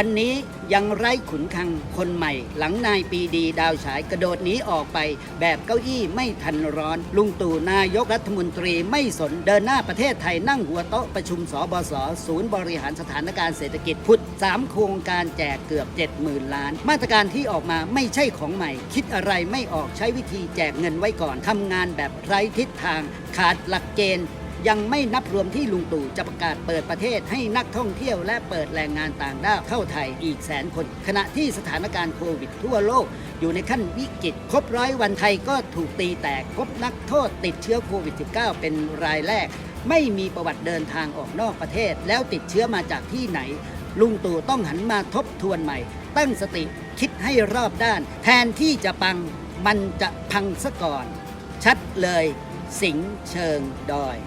วันนี้ยังไร้ขุนคังคนใหม่ หลังนายปีดีดาวฉายกระโดดหนีออกไป แบบเก้าอี้ไม่ทันร้อน ลุงตู่นายกรัฐมนตรีไม่สนเดินหน้าประเทศไทยนั่งหัวโต๊ะประชุมสบสศูนย์บริหารสถานการณ์เศรษฐกิจพุทธ3โครงการแจกเกือบ 70,000 ล้าน มาตรการที่ออกมาไม่ใช่ของใหม่ คิดอะไรไม่ออกใช้วิธีแจกเงินไว้ก่อนทำงานแบบไร้ทิศทาง ขาดหลักเกณฑ์ ยังไม่นับรวมที่ลุงตู่จะประกาศเปิดประเทศให้นักท่องเที่ยวและเปิดแรงงานต่างด้าวเข้าไทยอีกแสนคน ขณะที่สถานการณ์โควิดทั่วโลก อยู่ในขั้นวิกฤต ครบร้อยวันไทยก็ถูกตีแตกพบนักโทษติดเชื้อโควิด -19 เป็นรายแรก ไม่มีประวัติเดินทางออกนอกประเทศ แล้วติดเชื้อมาจากที่ไหน ลุงตู่ต้องหันมาทบทวนใหม่ ตั้งสติคิดให้รอบด้าน แทนที่จะปังมันจะพังซะก่อน ชัดเลย สิงเชิงดอย